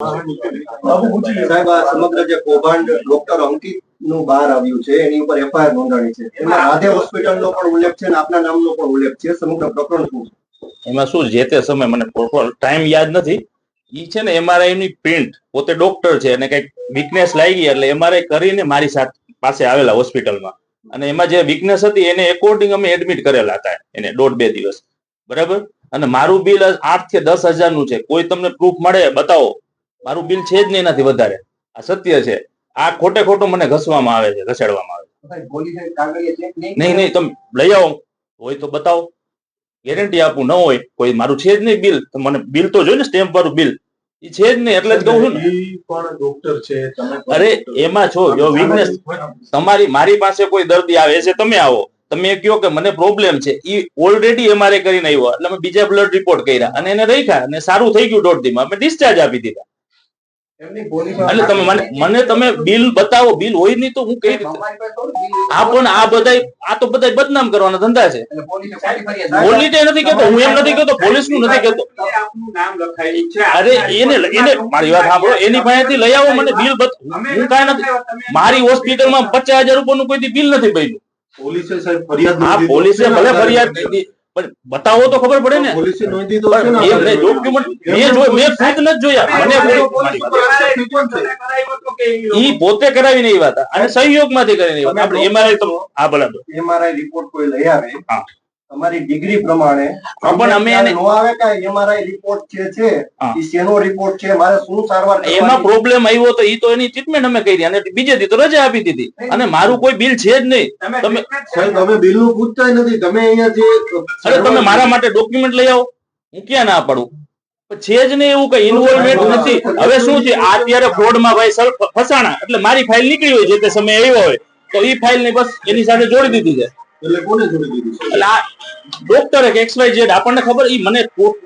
સાહેબ આ સમગ્ર જે કૌભાંડ ડોક્ટર અંકિતનું બહાર આવ્યું છે એની ઉપર એફઆઈઆર નોંધાણી છે. એમાં રાધે હોસ્પિટલ નો પણ ઉલ્લેખ છે અને આપના નામનો પણ ઉલ્લેખ છે. સમગ્ર પ્રકરણ શું છે? એમાં શું જે તે સમય મને ટાઈમ યાદ નથી. ઈ છે ને એમઆરઆઈ ની પ્રિન્ટ પોતે ડોક્ટર છે અને કંઈક વીકનેસ લાગી એટલે એમઆરઆઈ કરીને મારી સાથે પાસે આવેલા હોસ્પિટલમાં અને એમાં જે વીકનેસ હતી એને એકોર્ડિંગ અમે એડમિટ કરેલા હતા એને દોઢ બે દિવસ. બરાબર? અને મારું બિલ આઠથી દસ હજારનું છે. કોઈ તમને પ્રૂફ મળે બતાવો. મારું બિલ છે જ નહીં એનાથી વધારે. આ સત્ય છે. આ ખોટે ખોટું મને ઘસવામાં આવે છે ઘસેડવામાં આવે છે. નહીં નહીં તમે લઈ આવો. હોય તો બતાવો. ગેરંટી આપું ન હોય કોઈ મારું છે જ નહીં બિલ. મને બિલ તો જોઈ ને સ્ટેમ્પ વાળું બિલ. એ છે જ નહીં એટલે જ કહું છું ને. પણ ડોક્ટર છે અરે એમાં છો જો વીકનેસ તમારી મારી પાસે કોઈ દર્દી આવે છે તમે આવો. તમે કહો કે મને પ્રોબ્લેમ છે. એ ઓલરેડી એમઆરઆઈ કરીને આવ્યો. એટલે અમે બીજા બ્લડ રિપોર્ટ કર્યા. અને એને રાખ્યા અને સારું થઈ ગયું દોઢ દીમાં અમે ડિસ્ચાર્જ આપી દીધા. એટલે તમે મને મને તમે બિલ બતાવો બિલ હોય નહીં તો હું કઈ રીતે? આ પણ આ બધા આ તો બધા બદનામ કરવાના ધંધા છે. પોલીસ નથી કેતો હું એમ નથી કેતો પોલીસનું નથી કેતો. આપનું નામ લખાયેલું છે અરે એને એને મારી વાત સાંભળો એની પાસેથી લઈ આવો મને બિલ બત હું કાંઈ નથી. મારી હોસ્પિટલમાં પચાસ હજાર રૂપિયાનું કોઈ બિલ નથી બન્યું પોલીસે સાહેબ ફરિયાદ આ પોલીસે ભલે ફરિયાદ કરી પણ બતાવો તો ખબર પડે ને. પોલીસે નોંધી તો છે ને પણ આધારે. એ ડોક્યુમેન્ટ મેં જોઈ મેં ખુદ નથી જોયા. મને ઈ પોતે કરાવી નહીં વાત. અને સહયોગમાંથી કરીને. આપણે એમઆરઆઈ તો આ ભલે એમઆરઆઈ રિપોર્ટ કોઈ લઈ આવે. હા. તમારી ડિગ્રી પ્રમાણે પણ અમે એને- નો આવે કે એમઆરઆઈ રિપોર્ટ જે છે. એ શેનો રિપોર્ટ છે મારે શું સારવાર એમાં પ્રોબ્લેમ આવ્યો તો ઈ તો એની ટ્રીટમેન્ટ અમે કરી અને બીજે દી તો રજા આપી દીધી. અને મારું કોઈ બિલ છે જ નહીં. તમે- તમે બિલનું? પૂછતા નથી. તમે અહીંયા જે અરે તમે મારા માટે ડોક્યુમેન્ટ લઈ આવો. હું ક્યાં ના પાડું? છે જ નહીં એવું કઈ ઇન્વોલ્વમેન્ટ નથી. હવે શું છે? આ અત્યારે ફ્રોડમાં ભાઈ સર ફસાણા. એટલે મારી ફાઇલ નીકળી હોય જે તે સમય આવ્યો હોય તો ઈ ફાઇલ ને બસ એની સાથે જોડી દીધી છે. એટલે કોને જોડી દીધી એટલે આ ડોક્ટર કે એક્સ વાય ઝેડ આપણને ખબર ઈ મને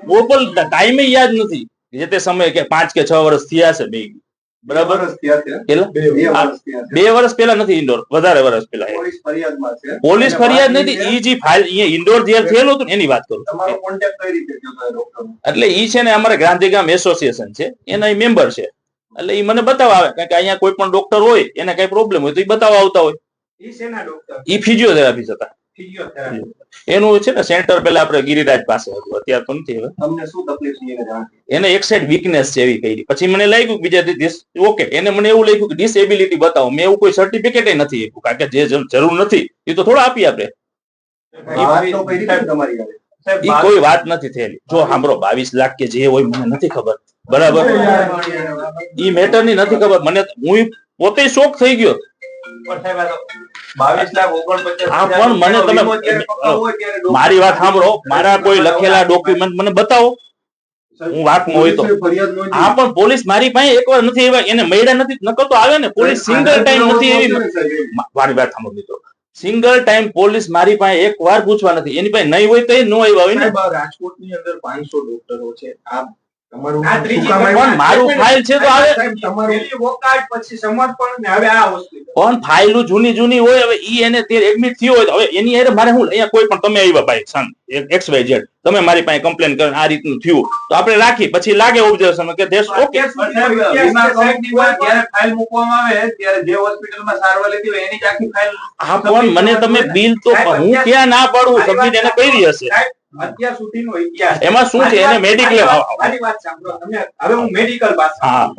પ્રોપર ટાઈમે યાદ નથી. જે તે સમયે કે પાંચ કે છ વર્ષ થયા છે બે. બરાબર? બે વર્ષ પહેલા નથી ઇન્ડોર વધારે વર્ષ પહેલા. પોલીસ ફરિયાદ નથી એ ઈ જે ફાઇલ અહીંયા ઇન્ડોર જે થયેલું હતું એની વાત કરું. એટલે ઈ છે ને અમારે ગાંધીગામ એસોસિએશન છે. એના મેમ્બર છે. એટલે ઈ મને બતાવવા આવે કારણ કે અહીંયા કોઈ પણ ડોક્ટર હોય એને કઈ પ્રોબ્લેમ હોય તો એ બતાવવા આવતા હોય. ઈ ફિઝિયોથેરાપી હતા. એનું છે ને સેન્ટર પેલા આપણે ગિરિરાજ પાસે હતું. અત્યારે તો નથી હવે. તમને શું તકલીફ છે એને એક સાઈડ વીકનેસ છે એવી કરી. પછી મને લાગ્યું કે બીજા દિવસ ઓકે એને મને એવું લાગ્યું કે ડિસેબિલિટી બતાવો. મેં એવું કોઈ સર્ટિફિકેટ નથી આપ્યું કારણ કે જે જરૂર નથી. એ તો થોડા આપી આપે. વાત તો કરી હતી ને તમારી હારે. કોઈ વાત નથી થયેલી. જો સાંભળો બાવીસ લાખ કે જે હોય મને નથી ખબર. બરાબર? ઈ મેટરની નથી ખબર. મને હું પોતે શોખ થઈ ગયો. પણ મને તમે- મારી વાત સાંભળો. મારા કોઈ લખેલા ડોક્યુમેન્ટ મને બતાવો. હું વાતમાં હોય તો. હા પણ પોલીસ મારી પાસે એકવાર નથી આવ્યા. એને મળ્યા નથી. નકર તો આવે ને. પોલીસ સિંગલ ટાઈમ નથી એવી મારી વાત સાંભળો મિત્રો. સિંગલ ટાઈમ પોલીસ મારી પાસે એક વાર પૂછવા નથી. એની પાસે નહીં હોય તો એ ન આવ્યા હોય ને. રાજકોટની અંદર 500 ડોક્ટરો છે. આ તમારું આ નામ ત્રીજી શું કામ પણ ફાઇલ છે. તો આવે. સાહેબ, તમારું પેલી વોકાટ પછી સમર્પણ ને હવે આ હોસ્પિટલ પણ ફાઇલું જૂની જૂની હોય હવે ઈ એને તે એડમિટ થયો હોય હવે એની હારે મારે હું અહીંયા કોઈ પણ તમે આવ્યા ભાઈ સન એક્સ વાય ઝેડ તમે મારી પાસે કમ્પ્લેન કરીને આ રીતનું થયું. તો આપણે રાખી પછી લાગે ઓબ્ઝર્વેશન કે દેશ ઓકે ફાઇલ મૂકવામાં આવે ત્યારે જે હોસ્પિટલમાં સારવાર હોય એની જ આખી ફાઇલ હા પણ મને તમે બિલ તો હું ક્યાં ના પાડું? સબમિટ એને કરી હશે. અત્યાર સુધીનો ઇતિહાસ એમાં શું છે? એને મેડિકલ મારી વાત- સાંભળો. તમે હવે હું મેડિકલ પાસે હા.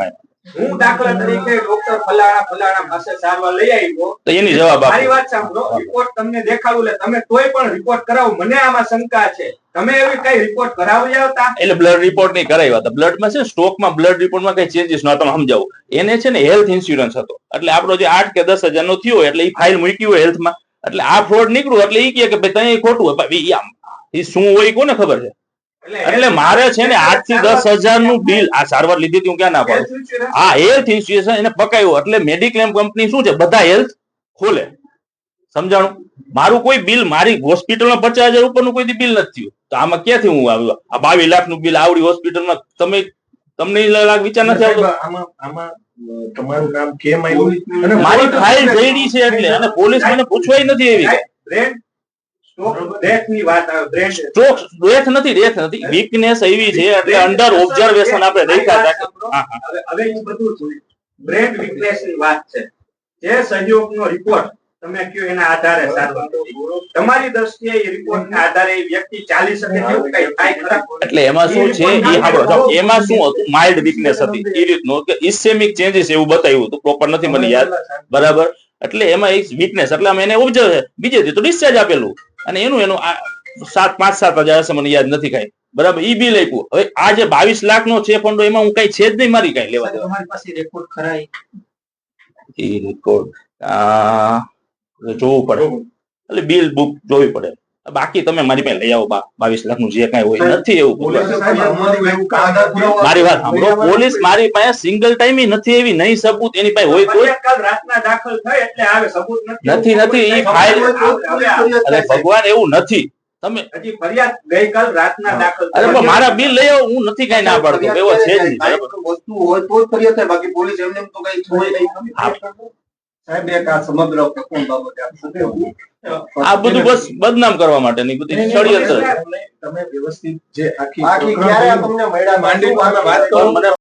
હું દાખલા તરીકે ડોક્ટર ફલાણા ફલાણા પાસે સારવાર લઈ આવ્યો. તો એની જવાબ મારી વાત સાંભળો. રિપોર્ટ તમને દેખાડું એટલે તમે કોઈ પણ રિપોર્ટ કરાવો. મને આમાં શંકા છે. તમે એવી કઈ રિપોર્ટ કરાવી આવતા? એટલે બ્લડ રિપોર્ટ નહીં કરાવ્યા હતા બ્લડમાં છે સ્ટોકમાં બ્લડ રિપોર્ટમાં કઈ ચેન્જીસ ન તમે સમજાવું. એને છે ને હેલ્થ ઇન્સ્યોરન્સ હતો. એટલે આપણો જે આઠ કે દસ હજાર નો થયો એટલે એ ફાઇલ મૂકી હોય હેલ્થમાં એટલે આ ફ્રોડ નીકળ્યું. એટલે એ કહે કે ભાઈ ત્યાં ખોટું હોય. એ એ શું હોય કોને ખબર છે? એટલે મારે છે ને આઠથી દસ હજારનું બિલ આ સારવાર લીધી હતી હું ક્યાં ના પાડું? આ હેલ્થ ઇન્સ્યુરન્સ એને પકાયું. એટલે મેડિક્લેમ કંપની શું છે? બધા હેલ્થ ખોલે. સમજાણું? મારું કોઈ બિલ મારી હોસ્પિટલમાં પચાસ હજાર ઉપરનું કોઈ બિલ નથી થયું. તો આમાં ક્યાંથી હું આવ્યો આ બાવીસ લાખનું બિલ આવડી હોસ્પિટલમાં તમે તમને લાગ વિચાર નથી આવતો? આમાં આમાં તમારું નામ કેમ આવ્યું? મારી ફાઇલ જઈડી છે એટલે. અને પોલીસ મને પૂછવાય નથી એવી. નથી નથી. વીકનેસ એવી છે એટલે અંડર ઓબ્ઝર્વેશન આપણે દેખાતા હા, હા. હવે હવે બધું જોયું. બ્રેન વીકનેસની વાત છે. જે સહયોગનો રિપોર્ટ તમે કયો એના આધારે સારવાર તમારી દ્રષ્ટિએ એ રિપોર્ટ આધારે વ્યક્તિ ચાલી શકે તેવું કઈ થાય ખરા? એટલે એમાં શું છે? એ સાંભળો. એમાં શું હતું? માઇલ્ડ વીકનેસ હતી. એ રીતનું કે ઇસેમિક ચેન્જીસ એવું બતાવ્યું હતું. પ્રોપર નથી મને યાદ. બરાબર એટલે એમાં એક વીકનેસ એટલે અમે એને ઓબ્ઝર્વ બીજે તો ડિસ્ચાર્જ આપેલું. અને એનું એનું આ સાત પાંચ સાત હજાર હશે મને યાદ નથી કાંઈ. બરાબર? ઈ બી લખ્યું. હવે આ જે બાવીસ લાખ નો છે ફંડો એમાં હું કઈ છે જ નહીં મારી કઈ લેવા દેવા. મારી પાસે રેકોર્ડ ખરાય? એ? રેકોર્ડ જોવું પડે. એટલે બિલ બુક જોવી પડે. બાકી તમે મારી પાસે લઈ આવો બા- બાવીસ લાખનું જે કઈ હોય નથી એવું. મારી વાત સાંભળો પોલીસ મારી પાસે સિંગલ ટાઈમ નથી એવી નહીં સબૂત એની પાસે હોય તો ફરિયાદ કાલ રાતના દાખલ થઈ એટલે આવે સબૂત નથી. નથી, એ ફાઇલ- અરે ભગવાન એવું નથી. તમે હજી ફરિયાદ ગઈકાલ રાતના દાખલ અરે પણ મારા બિલ લઈ આવો હું નથી કઈ ના પાડતો એવો છે જ નહીં બરાબર. કાંઈક વસ્તુ હોય તો જ ફરિયાદ થાય બાકી પોલીસ એમને તો કઈ છોડે નહીં. સાહેબ એક આ સમગ્ર પ્રકરણ બાબતે? આ બધું બસ બદનામ કરવા માટેની બધી ષડયંત્ર તમે વ્યવસ્થિત જે આખી બાકી ક્યારે તમને મળ્યા માંડીને વાત કરો.